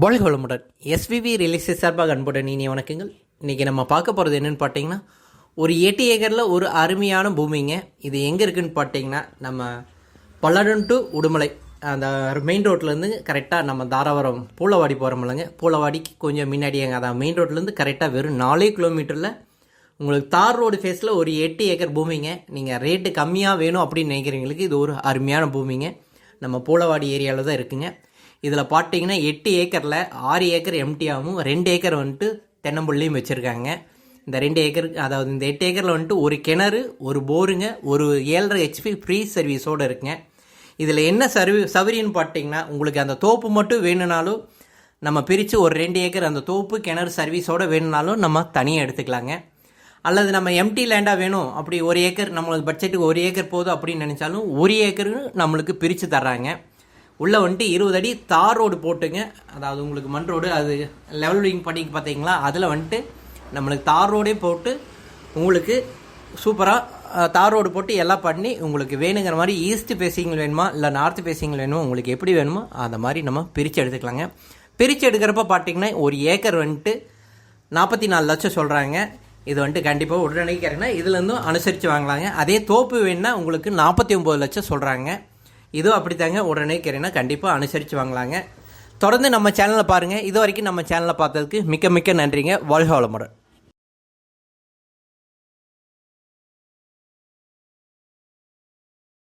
வாழ்க வளமுடன் SVV release சார்பாக அன்புடன் இனி வணக்கங்கள். இன்றைக்கி நம்ம பார்க்க போகிறது என்னென்னு பார்த்தீங்கன்னா ஒரு எட்டு ஏக்கரில் ஒரு அருமையான பூமிங்க. இது எங்கே இருக்குதுன்னு பார்த்தீங்கன்னா நம்ம பல்லடம் டு உடுமலை அந்த மெயின் ரோட்லேருந்து கரெக்டாக நம்ம தாராபுரம் பூலவாடி போகிறோம்லங்க பூலவாடிக்கு கொஞ்சம் முன்னாடியாங்க அதான் மெயின் ரோட்லேருந்து கரெக்டாக வெறும் நாலே கிலோமீட்டரில் உங்களுக்கு தார் ரோடு ஃபேஸில் ஒரு எட்டு ஏக்கர் பூமிங்க. நீங்கள் ரேட்டு கம்மியாக வேணும் அப்படின்னு நினைக்கிறவங்களுக்கு இது ஒரு அருமையான பூமிங்க. நம்ம பூலவாடி ஏரியாவில் தான் இருக்குங்க. இதில் பார்த்தீங்கன்னா எட்டு ஏக்கரில் ஆறு ஏக்கர் எம்டியாகவும் ரெண்டு ஏக்கர் வந்துட்டு தென்னம்புள்ளியும் வச்சுருக்காங்க. இந்த ரெண்டு ஏக்கர் அதாவது இந்த எட்டு ஏக்கரில் வந்துட்டு ஒரு கிணறு ஒரு போருங்க ஒரு ஏழரை ஹெச்பி ஃப்ரீ சர்வீஸோடு இருக்குங்க. இதில் என்ன சர்வீ சவுரின்னு பார்த்தீங்கன்னா உங்களுக்கு அந்த தோப்பு மட்டும் வேணும்னாலும் நம்ம பிரித்து ஒரு ரெண்டு ஏக்கர் அந்த தோப்பு கிணறு சர்வீஸோடு வேணும்னாலும் நம்ம தனியாக எடுத்துக்கலாங்க. அல்லது நம்ம எம்டி லேண்டாக வேணும் அப்படி ஒரு ஏக்கர் நம்மளுக்கு பட்ஜெட்டுக்கு ஒரு ஏக்கர் போதும் அப்படின்னு நினச்சாலும் ஒரு ஏக்கர் நம்மளுக்கு பிரித்து தர்றாங்க. உள்ளே வந்துட்டு இருபது அடி தார் ரோடு போட்டுங்க. அதாவது உங்களுக்கு மண் ரோடு அது லெவலிங் பண்ணி பார்த்தீங்களா அதில் வந்துட்டு நம்மளுக்கு தார் ரோடே போட்டு உங்களுக்கு சூப்பராக தார் ரோடு போட்டு எல்லாம் பண்ணி உங்களுக்கு வேணுங்கிற மாதிரி ஈஸ்ட் பேசிங்கள் வேணுமா? இல்லை நார்த் பேசிங்கள் வேணுமா? உங்களுக்கு எப்படி வேணுமோ அந்த மாதிரி நம்ம பிரித்து எடுத்துக்கலாங்க. பிரித்து எடுக்கிறப்ப பார்த்தீங்கன்னா ஒரு ஏக்கர் வந்துட்டு நாற்பத்தி நாலு லட்சம் சொல்கிறாங்க இது வந்துட்டு கண்டிப்பாக உடனடியாக கேட்டீங்கன்னா இதுலேருந்தும் அனுசரித்து வாங்கலாங்க. அதே தோப்பு வேணுன்னா உங்களுக்கு நாற்பத்தி ஒம்பது லட்சம் சொல்கிறாங்க இதுவும் அப்படி தாங்க உடனே கேட்டீங்கன்னா கண்டிப்பாக அனுசரித்து வாங்கலாங்க. தொடர்ந்து நம்ம சேனலை பாருங்கள் இது வரைக்கும் நம்ம சேனலை பார்த்ததுக்கு மிக்க மிக்க நன்றிங்க. வாழ்க வளமுடன்.